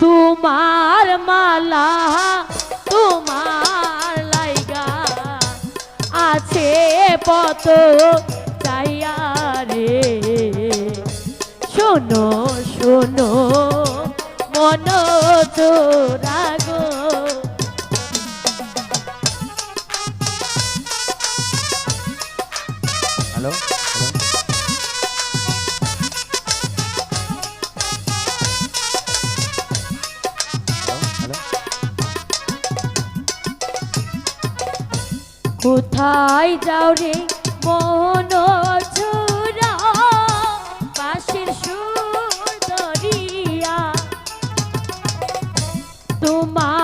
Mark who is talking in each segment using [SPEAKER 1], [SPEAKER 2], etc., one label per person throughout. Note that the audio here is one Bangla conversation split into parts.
[SPEAKER 1] তোমার মালা তোমার লাইগা আছে পত চাইয়া রে। শোনো শোনো মন চোরাগো
[SPEAKER 2] হ্যালো হ্যালো?
[SPEAKER 1] কোথায় যাও রে মন পাশের সুন্দরিয়া। তোমার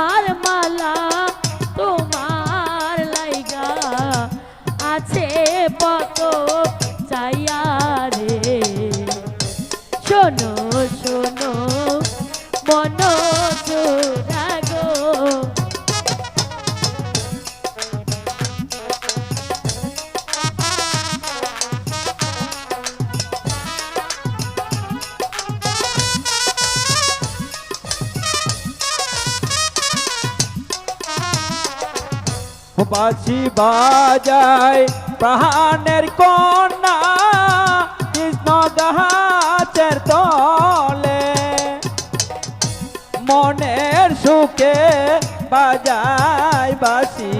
[SPEAKER 2] বাঁশি বাজায়, প্রাণের কন্যা কৃষ্ণ গাছের তলে। মনের সুখে বাজায় বাসি,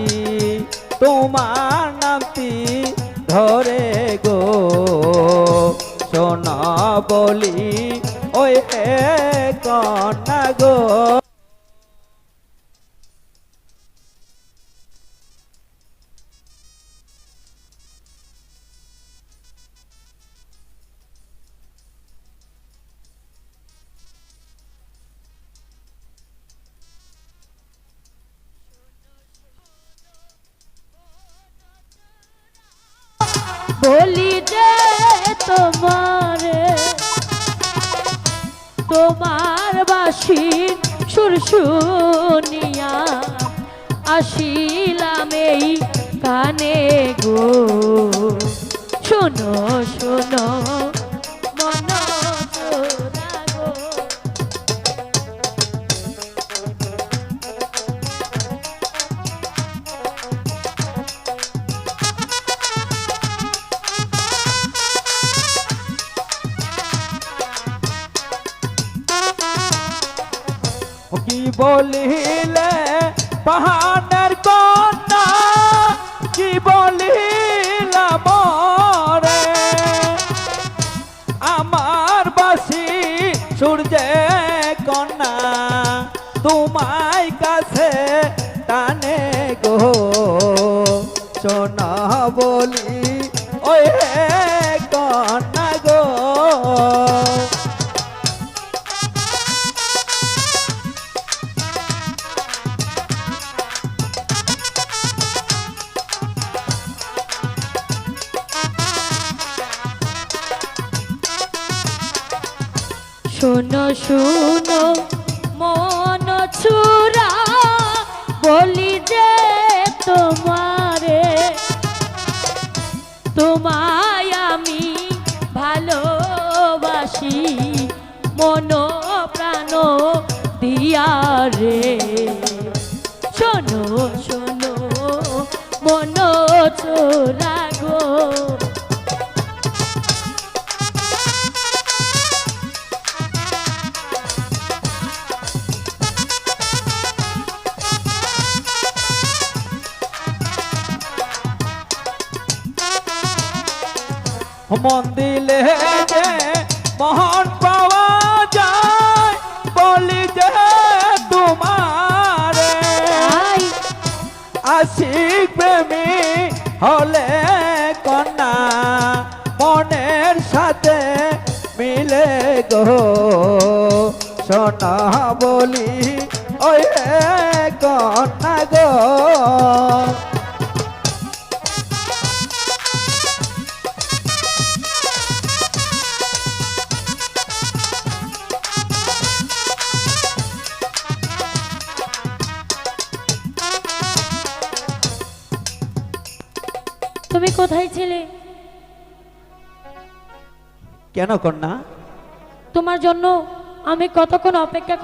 [SPEAKER 2] তোমার নামটি ধরে গো? সোনা বলি, ওই কন্যা গো।
[SPEAKER 1] বলি যে তোমার তোমার বাসি সুর শুনিয়া আসিলাম এই কানে গো। শোনো শোনো।
[SPEAKER 2] বলিলে পাহাড়ের কন্যা, কি বলিলা মরে? আমার বাসি সূর্যে কন্যা, তোমায় কাছে টানে গো। সোনা বলি
[SPEAKER 1] শোনো, শুনো, মন ছুরা, বলি যে তোমারে, তোমায় আমি ভালোবাসি, মন প্রাণ দিয়া রে। শোনো শোনো, মন ছোরা
[SPEAKER 2] মন দিলে যে মহান পাওয়া যায় বলি যে তোমারে। আশিক প্রেমী হলে কন্যা মনের সাথে মিলে গো। সোনা বলি ওই কন্যা গো।
[SPEAKER 1] তুমি কোথায় ছিলে?
[SPEAKER 2] কেন কন্যা?
[SPEAKER 1] তোমার জন্য আমি কতক্ষণ অপেক্ষা কর